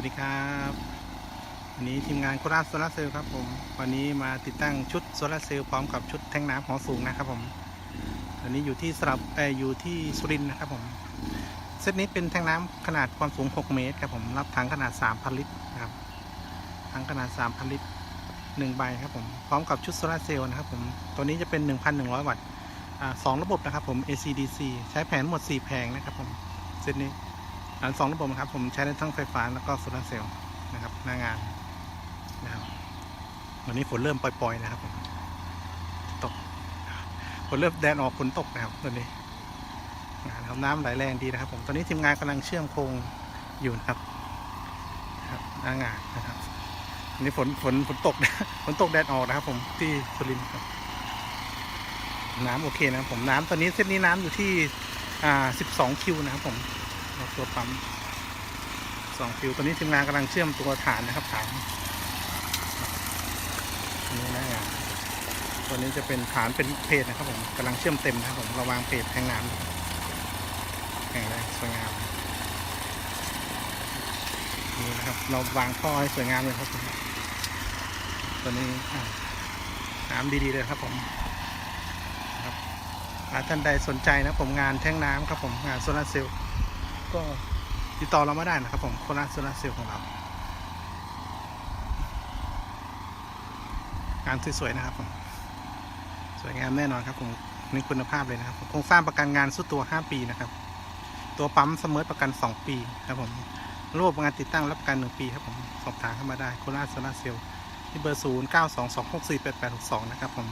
วัสดีครับ วันนี้ทีมงานโคราชโซลาเซลล์ครับผม วันนี้มาติดตั้งชุดโซลาเซลล์พร้อมกับชุดแทงน้ำของสูงนะครับผมวันนี้อยู่ที่สลับเอออยู่ที่สุรินทร์นะครับผม เซตนี้เป็นแทงน้ำขนาดความสูง 6 เมตรครับผม รับถังขนาด 3,000 ลิตรนะครับ ถังขนาด 3,000 ลิตร1ใบครับผม พร้อมกับชุดโซลาเซลล์นะครับผม ตัวนี้จะเป็น 1,100 วัตต์สองระบบนะครับผม AC/DC ใช้แผงหมด 4 แผงนะครับผม เซตนี้ อันสองระบบนะครับ ผมใช้ได้ทั้งไฟฟ้าแล้วก็โซลาร์เซลล์นะครับ หน้างานนะครับวันนี้ฝนเริ่มปล่อยๆนะครับผมตกฝนเริ่มแดดออกฝนตกนะครับตอนนี้นะครับน้ำไหลแรงดีนะครับ ผมตอนนี้ทีมงานกำลังเชื่อมโครงอยู่นะครับนะครับหน้างานนะครับวันนี้ฝนฝนฝนตกฝนตกแดดออกนะครับ ผมที่สุรินทร์ครับ น้ำโอเคนะครับผมน้ำตอนนี้เส้นนี้น้ำอยู่ที่อ่า12คิวนะครับผม ตัวปั๊มสองฟิวตอนนี้ทีมงานกำลังเชื่อมตัวฐานนะครับฐานนนี้นะงานตัวนี้จะเป็นฐานเป็นเพจนะครับผมกำลังเชื่อมเต็มนะครับผมราวางเพจแทงน้ำแข็งแรงสวยงามนี่นะครับเราวางท่อให้สวยงามเลยครับผมตัวนี้น้ำดีๆเลยครับผมครับอ่าท่านใดสนใจนะผมงานแท่งน้ำครับผมงานโซลาร์เซลล์ ก็ติดต่อเรามาได้นะครับผมโคราชโซลาเซลล์ของเรา งานสวยๆนะครับผมสวยงามแน่นอนครับผมนี่คุณภาพเลยนะครับโครงสร้างประกันงานสุดตัว 5 ปีนะครับ ตัวปั๊มเสมอประกัน 2 ปีครับผมระบบงานติดตั้งรับประกัน 1 ปีครับผมสอบถามเข้ามาได้โคราชโซลาเซลล์ที่เบอร์ 0 9 2 2 6 4 8 8 6 2 นะครับผม